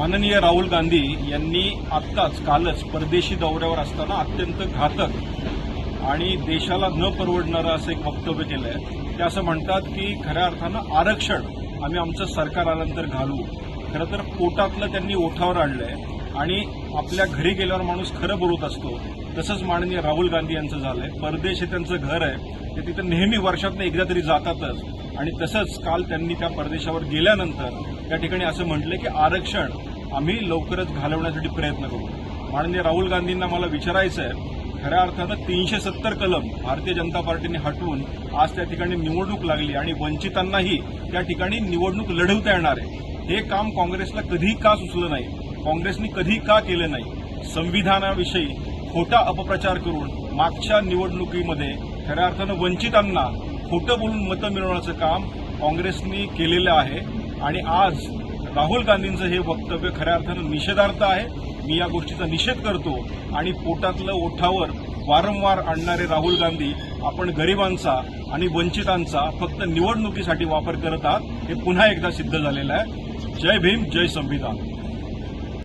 माननीय राहुल गांधी यांनी आत्ताच कालच परदेशी दौऱ्यावर असताना अत्यंत घातक आणि देशाला न परवडणारं असं एक वक्तव्य केलं आहे ते असं म्हणतात की खऱ्या अर्थानं आरक्षण आम्ही आमचं सरकार आल्यानंतर घालू. खरं तर पोटातलं त्यांनी ओठावर आणलंय आणि आपल्या घरी गेल्यावर माणूस खरं बोलत असतो. तसंच माननीय राहुल गांधी यांचं झालंय. परदेश हे त्यांचं घर आहे. ते तिथं नेहमी वर्षातनं एकदा तरी जातातच. आणि तसंच काल त्यांनी त्या परदेशावर गेल्यानंतर त्या ठिकाणी असं म्हटलं की आरक्षण आम्ही लवकरच घालवण्यासाठी प्रयत्न करू. माननीय राहुल गांधींना मला विचारायचं आहे खऱ्या अर्थानं तीनशे सत्तर कलम भारतीय जनता पार्टीने हटवून आज त्या ठिकाणी निवडणूक लागली आणि वंचितांनाही त्या ठिकाणी निवडणूक लढवता येणार आहे. हे काम काँग्रेसला कधी का सुचलं नाही? काँग्रेसने कधी का केलं नाही? संविधानाविषयी खोटा अपप्रचार करून मागच्या निवडणुकीमध्ये खऱ्या अर्थानं वंचितांना खोटं बोलून मतं मिळवण्याचं काम काँग्रेसने केलेलं आहे आणि आज राहुल गांधींचं हे वक्तव्य खऱ्या अर्थानं निषेधार्थ आहे. मी या गोष्टीचा निषेध करतो आणि पोटातलं ओठावर वारंवार आणणारे राहुल गांधी आपण गरिबांचा आणि वंचितांचा फक्त निवडणुकीसाठी वापर करत आहात हे पुन्हा एकदा सिद्ध झालेलं आहे. जय भीम जय संविधान.